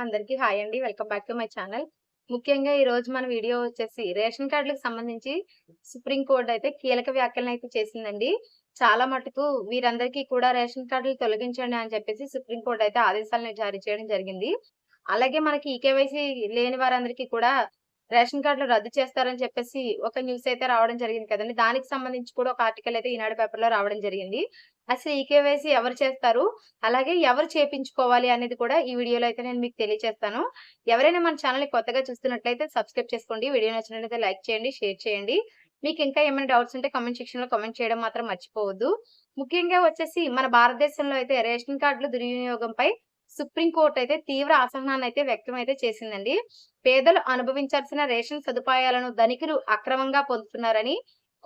అందరికీ హాయ్ అండి. Welcome back to my channel. ముఖ్యంగా ఈ రోజు మన వీడియో వచ్చేసి రేషన్ కార్డులకు సంబంధించి సుప్రీం కోర్టు అయితే కీలక వ్యాఖ్యలను అయితే చేసిందండి. చాలా మటుకు వీరందరికీ కూడా రేషన్ కార్డులు తొలగించండి అని చెప్పేసి సుప్రీం కోర్టు అయితే ఆదేశాలను జారీ చేయడం జరిగింది. అలాగే మనకి ఈకేవైసీ లేని వారందరికీ కూడా రేషన్ కార్డులు రద్దు చేస్తారని చెప్పేసి ఒక న్యూస్ అయితే రావడం జరిగింది కదండి. దానికి సంబంధించి కూడా ఒక ఆర్టికల్ అయితే ఈనాడు పేపర్లో రావడం జరిగింది. అసలు ఈ కేవైసీ ఎవరు చేస్తారు? అలాగే ఎవరు చేపించుకోవాలి అనేది కూడా ఈ వీడియోలో అయితే నేను మీకు తెలియజేస్తాను ఎవరైనా మన ఛానల్ కొత్తగా చూస్తున్నట్లయితే సబ్స్క్రైబ్ చేసుకోండి. వీడియో నచ్చినట్లయితే లైక్ చేయండి షేర్ చేయండి. మీకు ఇంకా ఏమైనా డౌట్స్ ఉంటే కామెంట్ సెక్షన్లో కామెంట్ చేయడం మాత్రం మర్చిపోవద్దు. ముఖ్యంగా వచ్చేసి మన భారతదేశంలో అయితే రేషన్ కార్డుల దుర్వినియోగంపై సుప్రీంకోర్టు అయితే తీవ్ర అసహనాన్ని అయితే వ్యక్తం అయితే చేసిందండి. పేదలు అనుభవించాల్సిన రేషన్ సదుపాయాలను ధనికులు అక్రమంగా పొందుతున్నారని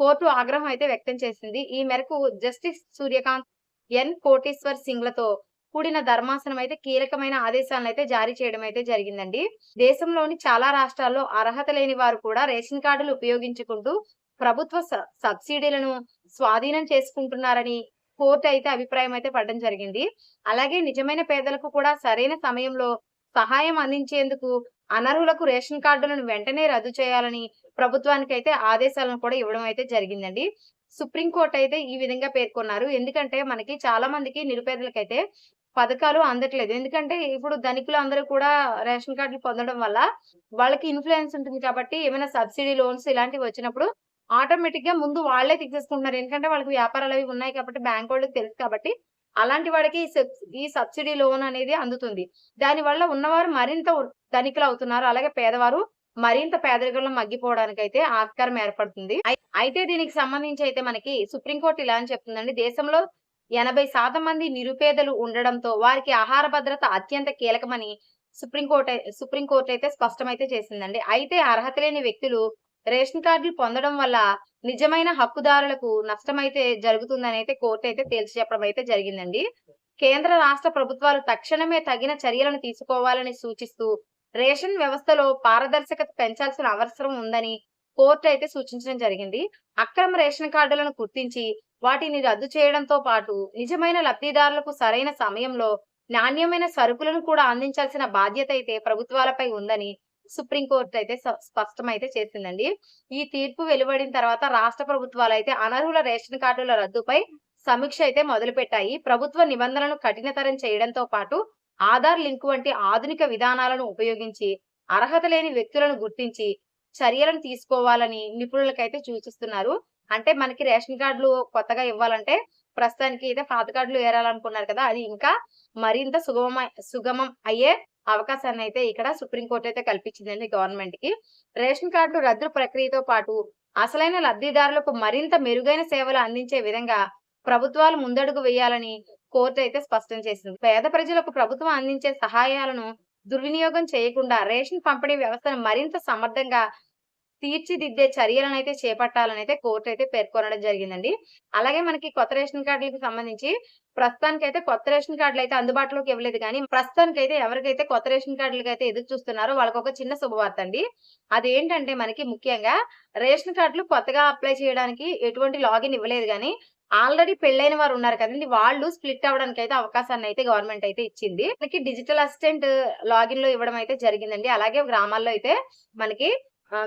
కోర్టు ఆగ్రహం అయితే వ్యక్తం చేసింది. ఈ మేరకు జస్టిస్ సూర్యకాంత్ ఎన్. కోటేశ్వర్ సింగ్లతో కూడిన ధర్మాసనం అయితే కీలకమైన ఆదేశాలను అయితే జారీ చేయడం అయితే జరిగిందండి. దేశంలోని చాలా రాష్ట్రాల్లో అర్హత లేని వారు కూడా రేషన్ కార్డులు ఉపయోగించుకుంటూ ప్రభుత్వ సబ్సిడీలను స్వాధీనం చేసుకుంటున్నారని కోర్టు అయితే అభిప్రాయం అయితే పడడం జరిగింది. అలాగే నిజమైన పేదలకు కూడా సరైన సమయంలో సహాయం అందించేందుకు అనర్హులకు రేషన్ కార్డులను వెంటనే రద్దు చేయాలని ప్రభుత్వానికి అయితే ఆదేశాలను కూడా ఇవ్వడం అయితే జరిగిందండి. సుప్రీంకోర్టు అయితే ఈ విధంగా పేర్కొన్నారు. ఎందుకంటే మనకి చాలా మందికి నిరుపేదలకైతే పథకాలు అందట్లేదు. ఎందుకంటే ఇప్పుడు ధనికులు అందరూ కూడా రేషన్ కార్డులు పొందడం వల్ల వాళ్ళకి ఇన్ఫ్లుయెన్స్ ఉంటుంది కాబట్టి ఏమైనా సబ్సిడీ లోన్స్ ఇలాంటివి వచ్చినప్పుడు ఆటోమేటిక్గా ముందు వాళ్ళే తీసేసుకుంటున్నారు. ఎందుకంటే వాళ్ళకి వ్యాపారాలు అవి ఉన్నాయి కాబట్టి బ్యాంక్ వాళ్ళకి తెలుసు కాబట్టి అలాంటి వాడికి ఈ సబ్సిడీ లోన్ అనేది అందుతుంది. దాని వల్ల ఉన్నవారు మరింత ధనికులు అవుతున్నారు. అలాగే పేదవారు మరింత పేదరికంలో మగ్గిపోవడానికి అయితే ఆస్కారం ఏర్పడుతుంది. అయితే దీనికి సంబంధించి అయితే మనకి సుప్రీంకోర్టు ఇలా అని చెప్తుందండి. దేశంలో ఎనభై శాతం మంది నిరుపేదలు ఉండడంతో వారికి ఆహార భద్రత అత్యంత కీలకమని సుప్రీంకోర్టు సుప్రీంకోర్టు అయితే స్పష్టమైతే చేసిందండి. అయితే అర్హత లేని వ్యక్తులు రేషన్ కార్డులు పొందడం వల్ల నిజమైన హక్కుదారులకు నష్టమైతే జరుగుతుందని అయితే కోర్టు అయితే తేల్చి చెప్పడం అయితే జరిగిందండి. కేంద్ర రాష్ట్ర ప్రభుత్వాలు తక్షణమే తగిన చర్యలను తీసుకోవాలని సూచిస్తూ రేషన్ వ్యవస్థలో పారదర్శకత పెంచాల్సిన అవసరం ఉందని కోర్టు అయితే సూచించడం జరిగింది. అక్రమ రేషన్ కార్డులను గుర్తించి వాటిని రద్దు చేయడంతో పాటు నిజమైన లబ్ధిదారులకు సరైన సమయంలో నాణ్యమైన సరుకులను కూడా అందించాల్సిన బాధ్యత అయితే ప్రభుత్వాలపై ఉందని సుప్రీంకోర్టు అయితే స్పష్టం స్పష్టమైతే చేసిందండి. ఈ తీర్పు వెలువడిన తర్వాత రాష్ట్ర ప్రభుత్వాలు అయితే అనర్హుల రేషన్ కార్డుల రద్దుపై సమీక్ష అయితే మొదలుపెట్టాయి. ప్రభుత్వ నిబంధనలను కఠినతరం చేయడంతో పాటు ఆధార్ లింక్ వంటి ఆధునిక విధానాలను ఉపయోగించి అర్హత లేని వ్యక్తులను గుర్తించి చర్యలను తీసుకోవాలని నిపుణులకైతే సూచిస్తున్నారు. అంటే మనకి రేషన్ కార్డులు కొత్తగా ఇవ్వాలంటే ప్రస్తుతానికి అయితే పాత కార్డులు ఏరాలనుకున్నారు కదా అది ఇంకా మరింత సుగమ సుగమం అయ్యే అవకాశాన్ని అయితే ఇక్కడ సుప్రీంకోర్టు అయితే కల్పించిందండి గవర్నమెంట్కి రేషన్ కార్డులు రద్దు ప్రక్రియతో పాటు అసలైన లబ్ధిదారులకు మరింత మెరుగైన సేవలు అందించే విధంగా ప్రభుత్వాలు ముందడుగు వేయాలని కోర్టు అయితే స్పష్టం చేసింది. పేద ప్రజలకు ప్రభుత్వం అందించే సహాయాలను దుర్వినియోగం చేయకుండా రేషన్ పంపిణీ వ్యవస్థను మరింత సమర్థంగా తీర్చిదిద్దే చర్యలను అయితే చేపట్టాలని అయితే కోర్టు అయితే పేర్కొనడం జరిగిందండి. అలాగే మనకి కొత్త రేషన్ కార్డులకు సంబంధించి ప్రస్తుతానికి అయితే కొత్త రేషన్ కార్డులు అయితే అందుబాటులోకి ఇవ్వలేదు. కానీ ప్రస్తుతానికి అయితే ఎవరికైతే కొత్త రేషన్ కార్డులకు అయితే ఎదురు చూస్తున్నారో వాళ్ళకి ఒక చిన్న శుభవార్త అండి. అదేంటంటే మనకి ముఖ్యంగా రేషన్ కార్డులు కొత్తగా అప్లై చేయడానికి ఎటువంటి లాగిన్ ఇవ్వలేదు. కానీ ఆల్రెడీ పెళ్ళైన వారు ఉన్నారు కదండి. వాళ్ళు స్ప్లిట్ అవ్వడానికి అయితే అవకాశాన్ని అయితే గవర్నమెంట్ అయితే ఇచ్చింది. మనకి డిజిటల్ అసిస్టెంట్ లాగిన్లో ఇవ్వడం అయితే జరిగిందండి. అలాగే గ్రామాల్లో అయితే మనకి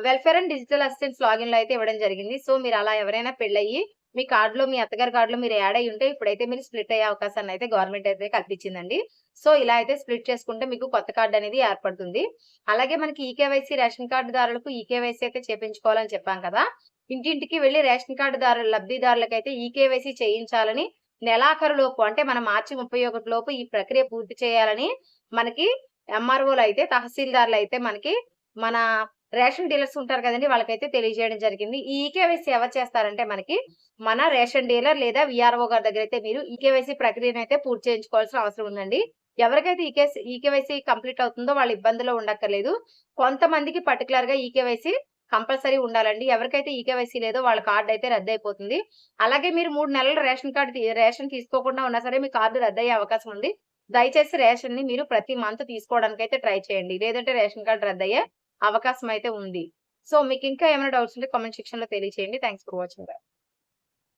వెల్ఫేర్ అండ్ డిజిటల్ అసిస్టెంట్స్ లాగిన్లో అయితే ఇవ్వడం జరిగింది. సో మీరు అలా ఎవరైనా పెళ్ళయ్యి మీ కార్డులో మీ అత్తగారి కార్డులో మీరు యాడ్ అయ్యి ఉంటే ఇప్పుడైతే మీరు స్ప్లిట్ అయ్యే అవకాశాన్ని అయితే గవర్నమెంట్ అయితే కల్పించిందండి. సో ఇలా అయితే స్ప్లిట్ చేసుకుంటే మీకు కొత్త కార్డు అనేది ఏర్పడుతుంది. అలాగే మనకి ఈకేవైసీ రేషన్ కార్డు దారులకు ఈకేవైసీ అయితే చేపించుకోవాలని చెప్పాం కదా. ఇంటింటికి వెళ్ళి రేషన్ కార్డుదారుల లబ్ధిదారులకు అయితే కేవైసీ చేయించాలని నెలాఖరు లోపు అంటే మన మార్చి ముప్పై ఒకటి లోపు ఈ ప్రక్రియ పూర్తి చేయాలని మనకి ఎంఆర్ఓలు అయితే తహసీల్దార్లు అయితే మనకి మన రేషన్ డీలర్స్ ఉంటారు కదండి వాళ్ళకైతే తెలియజేయడం జరిగింది. ఈ ఈకేవైసీ ఎవరు చేస్తారంటే మనకి మన రేషన్ డీలర్ లేదా విఆర్ఓ గారి దగ్గర అయితే మీరు ఈకేవైసీ ప్రక్రియను అయితే పూర్తి చేయించుకోవాల్సిన అవసరం ఉందండి. ఎవరికైతే ఈకేసీ ఈకేవైసీ కంప్లీట్ అవుతుందో వాళ్ళ ఇబ్బందులు ఉండక్కర్లేదు. కొంతమందికి పర్టికులర్గా ఈకేవైసీ కంపల్సరీ ఉండాలండి. ఎవరికైతే ఈకేవైసీ లేదో వాళ్ళ కార్డు అయితే రద్దు అయిపోతుంది అలాగే మీరు మూడు నెలలు రేషన్ కార్డు రేషన్ తీసుకోకుండా ఉన్నా సరే మీ కార్డు రద్దు అయ్యే అవకాశం ఉంది. దయచేసి రేషన్ని మీరు ప్రతి మంత్ తీసుకోవడానికి అయితే ట్రై చేయండి. లేదంటే రేషన్ కార్డు రద్దు అయ్యే అవకాశం అయితే ఉంది. సో మీకు ఇంకా ఏమైనా డౌట్స్ ఉంటే కామెంట్ సెక్షన్లో తెలియచేయండి. Thanks for watching.